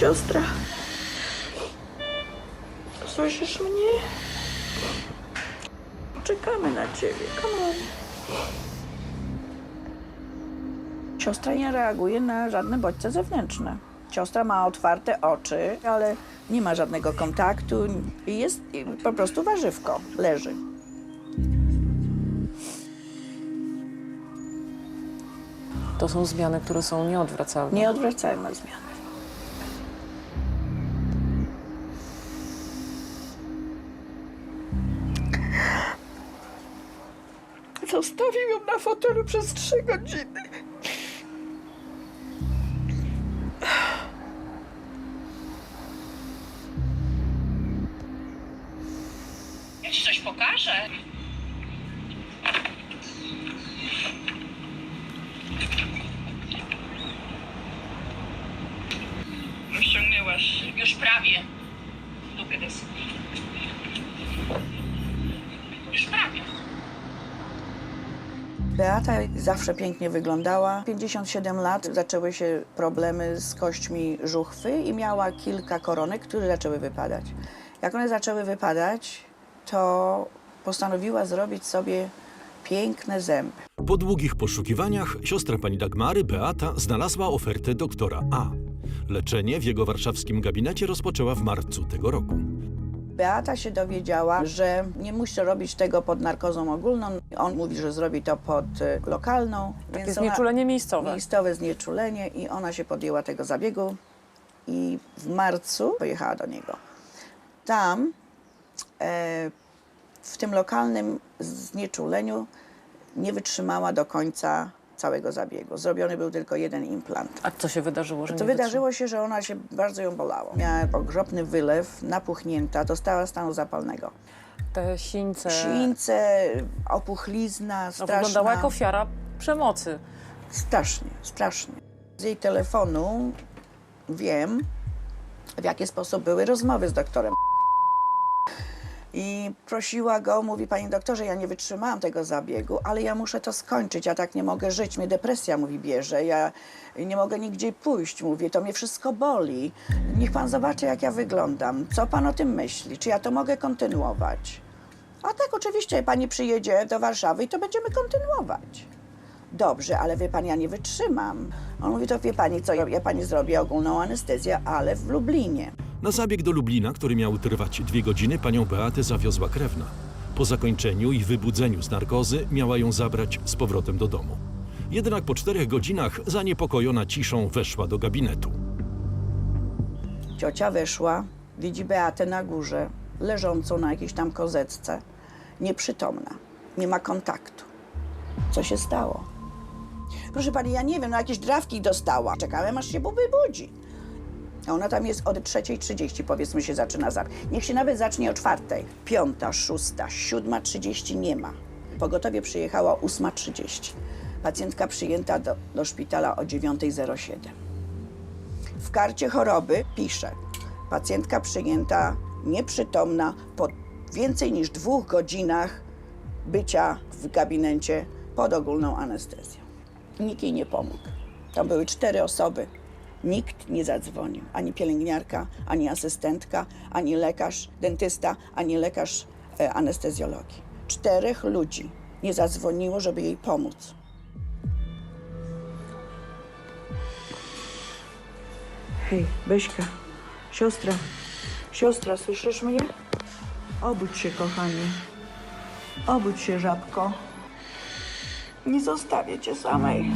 Siostra. Słyszysz mnie? Czekamy na ciebie. Come on. Siostra nie reaguje na żadne bodźce zewnętrzne. Siostra ma otwarte oczy, ale nie ma żadnego kontaktu jest po prostu warzywko, leży. To są zmiany, które są nieodwracalne. Nieodwracalna zmiana. Zostawił ją na fotelu przez trzy godziny. Ja ci coś pokażę. Ściągnęłaś. Już prawie. At this. Już prawie. Beata zawsze pięknie wyglądała. 57 lat zaczęły się problemy z kośćmi żuchwy i miała kilka koronek, które zaczęły wypadać. Jak one zaczęły wypadać, to postanowiła zrobić sobie piękne zęby. Po długich poszukiwaniach siostra pani Dagmary, Beata, znalazła ofertę doktora A. Leczenie w jego warszawskim gabinecie rozpoczęła w marcu tego roku. Beata się dowiedziała, że nie musi robić tego pod narkozą ogólną. On mówi, że zrobi to pod y, lokalną. Takie znieczulenie miejscowe. Miejscowe znieczulenie i ona się podjęła tego zabiegu i w marcu pojechała do niego. Tam e, w tym lokalnym znieczuleniu nie wytrzymała do końca całego zabiegu. Zrobiony był tylko jeden implant. A co się wydarzyło, że To wydarzyło się, że ona się bardzo ją bolało. Miała okropny wylew, napuchnięta, dostała stanu zapalnego. Te sińce Sińce, opuchlizna, no, straszna. wyglądała jak ofiara przemocy. Strasznie, strasznie. Z jej telefonu wiem, w jaki sposób były rozmowy z doktorem. I prosiła go, mówi, panie doktorze, ja nie wytrzymałam tego zabiegu, ale ja muszę to skończyć, ja tak nie mogę żyć, mnie depresja, mówi, bierze, ja nie mogę nigdzie pójść, mówię, to mnie wszystko boli. Niech pan zobaczy, jak ja wyglądam, co pan o tym myśli, czy ja to mogę kontynuować. A tak, oczywiście, pani przyjedzie do Warszawy i to będziemy kontynuować. Dobrze, ale wie pani, ja nie wytrzymam. On mówi, to wie pani co, ja pani zrobię ogólną anestezję, ale w Lublinie. Na zabieg do Lublina, który miał trwać dwie godziny, panią Beatę zawiozła krewna. Po zakończeniu i wybudzeniu z narkozy miała ją zabrać z powrotem do domu. Jednak po czterech godzinach zaniepokojona ciszą weszła do gabinetu. Ciocia weszła, widzi Beatę na górze, leżącą na jakiejś tam kozetce, nieprzytomna, nie ma kontaktu. Co się stało? Proszę pani, ja nie wiem, no jakieś drawki dostała. Czekałem, aż się wybudzi. Ona tam jest od 3.30, powiedzmy się zaczyna zabieg. Niech się nawet zacznie o czwartej. Piąta, szósta, siódma, trzydzieści nie ma. Pogotowie przyjechało 8.30. Pacjentka przyjęta do, do szpitala o 9.07. W karcie choroby pisze, pacjentka przyjęta nieprzytomna po więcej niż dwóch godzinach bycia w gabinecie pod ogólną anestezją. Nikt jej nie pomógł. Tam były cztery osoby. Nikt nie zadzwonił. Ani pielęgniarka, ani asystentka, ani lekarz dentysta, ani lekarz e, anestezjologii. Czterech ludzi nie zadzwoniło, żeby jej pomóc. Hej, Beśka, siostra, siostra, słyszysz mnie? Obudź się, kochanie. Obudź się, żabko. Nie zostawię cię samej.